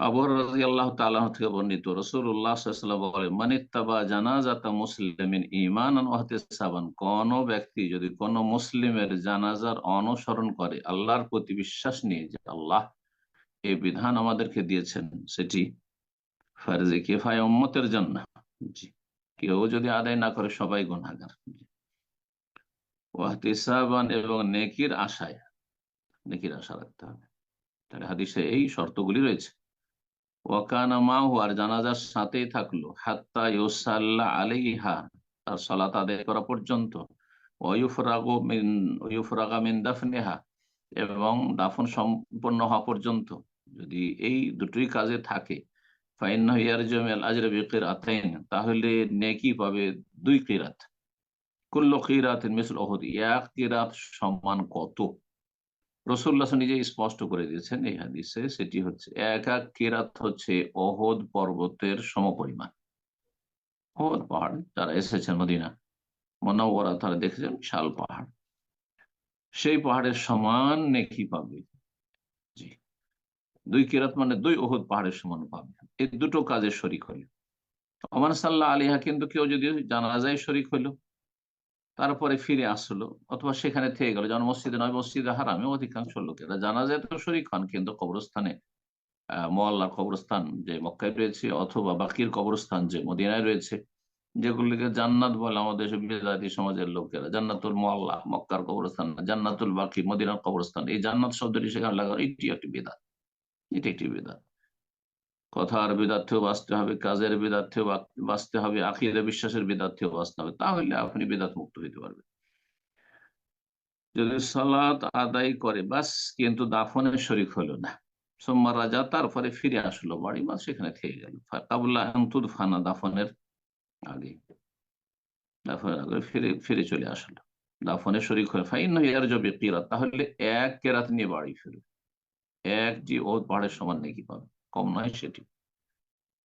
আবর রাজি আল্লাহ থেকে বর্ণিত রসুল্লাহ বলে মানিত্তাবা জানাজাতা মুসলিমিন ইমান সাবান কোন ব্যক্তি যদি কোন মুসলিমের জানাজার অনুসরণ করে, আল্লাহর প্রতি বিশ্বাস নিয়ে যে আল্লাহ এই বিধান আমাদেরকে দিয়েছেন, সেটি ফারজে কেফায় উম্মতের জন্য। জি। কেউ যদি আদায় না করে, সবাই গুণাগার ওয়াহতিসাবান এবং নেকির আশায়, নেকির আশা রাখতে হবে। তাহলে হাদিসে এই শর্তগুলি রয়েছে। ওয়াকানা মাহু, আর জানাজার সাথেই থাকল। হাত্তা ইউসাল্লাহ আলাইহা, তার সালাত আদায় করা পর্যন্ত। এবং দাফন সম্পন্ন হওয়া পর্যন্ত। যদি এই দুটোই কাজে থাকে ফাইন তাহলে নেকি পাবে দুই কিরাত। কুল্ল কিরাত মিসল অহদ এক কিরাত সম্মান কত? রসুল্লাহ নিজে স্পষ্ট করে দিয়েছেন এই হাদিসে, সেটি হচ্ছে এক কেরাত হচ্ছে অহদ পর্বতের সমপরিমাণ। অহদ পাহাড়, যারা এসেছেন মদিনা মনোবরা তারা দেখেছেন বিশাল পাহাড়। সেই পাহাড়ের সমান নেকি পাবে। জি। দুই কেরাত মানে দুই অহদ পাহাড়ের সমান পাবে। এই দুটো কাজের শরিক হইল। অমান সাল্লাহ আলিহা কিন্তু কেউ যদি জানা যায় শরিক হইল তারপরে ফিরে আসলো, অথবা সেখানে থেকে গেল। যেমন মসজিদে নয়, মসজিদে হারামে অধিকাংশ লোকেরা। জানা যায় তো শরিক হন, কিন্তু কবরস্থানে মোয়াল্লার কবরস্থান যে মক্কায় রয়েছে, অথবা বাকির কবরস্থান যে মদিনায় রয়েছে, যেগুলিকে জান্নাত বলে আমাদের বেদাতি সমাজের লোকেরা। জান্নাতুল মোয়াল্লা মক্কার কবরস্থান জান্নাতুল বাকি, মদিনার কবরস্থান। এই জান্নাত শব্দটি সেখানে লাগা এটি একটি বেদাত। এটি একটি বেদাত। কথার বিদার্থেও বাঁচতে হবে, কাজের বিদার্থেও বাঁচতে হবে, আখিরে বিশ্বাসের বিদার্থেও বাঁচতে হবে, তাহলে আপনি বিদাত মুক্ত হইতে পারবেন। যদি সালাত আদায় করে, বাস, কিন্তু দাফনের শরিক হলো না। সোমবার রাজা তারপরে ফিরে আসলো, বাড়ি বা সেখানে থেকে গেল। কাবুল্লাহ ফানা দাফনের আগে। দাফনের আগে ফিরে ফিরে চলে আসলো। দাফনের শরিক হয়ে ফাইন ইয়ার জবে কিরাত তাহলে এক কেরাত নিয়ে বাড়ি ফিরবে। একটি ও পাহাড়ের সমান নাকি পাবে। কম নয় সেটি